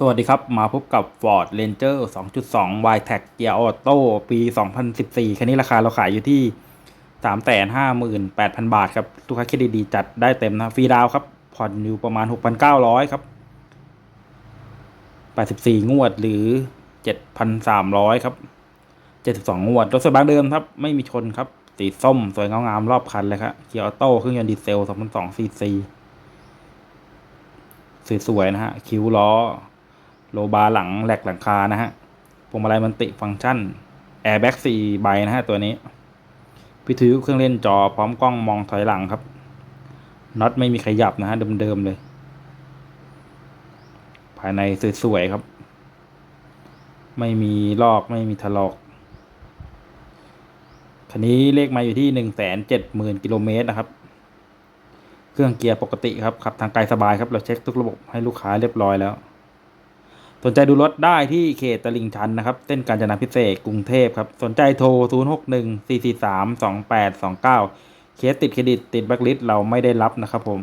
สวัสดีครับ มาพบกับ Ford Ranger 2.2 y t e c Gear Auto ปี 2014 คันนี้ราคาเราขายอยู่ที่ 358,000 บาทครับลูกค้าคิดดีๆ จัดได้เต็มนะ ฟรีดาวครับ ผ่อนอยู่ประมาณ 6,900 ครับ 84 งวดหรือ 7,300 ครับ 72 งวด รถสวยบางเดิมครับ ไม่มีชนครับ สีส้ม สวยงามๆรอบคันเลยครับ Gear Auto เครื่องยนต์ดีเซล 2.2 cc สวยๆนะฮะ คิ้วล้อ โลบาร์หลังแหลกหลังคานะฮะพวงมาลัยมันติฟังก์ชันแอร์แบ็กสี่ใบนะฮะตัวนี้พิทยุเครื่องเล่นจอพร้อมกล้องมองถอยหลังครับน็อตไม่มีขยับนะฮะเดิมๆเลย ภายในสวยๆครับ ไม่มีลอกไม่มีถลอกคันนี้เลขมาอยู่ที่หนึ่งแสนเจ็ดหมื่นกิโลเมตรนะครับ เครื่องเกียร์ปกติครับขับทางไกลสบายครับ เราเช็คทุกระบบให้ลูกค้าเรียบร้อยแล้ว สนใจดูรถได้ที่เขตตลิ่งชันนะครับเส้นกาญจนาพิเศษกรุงเทพครับ สนใจโทร 0 6 1 4 4 3 2 8 2 9 เคสติดเครดิตติดแบล็คลิสต์เราไม่ได้รับนะครับผม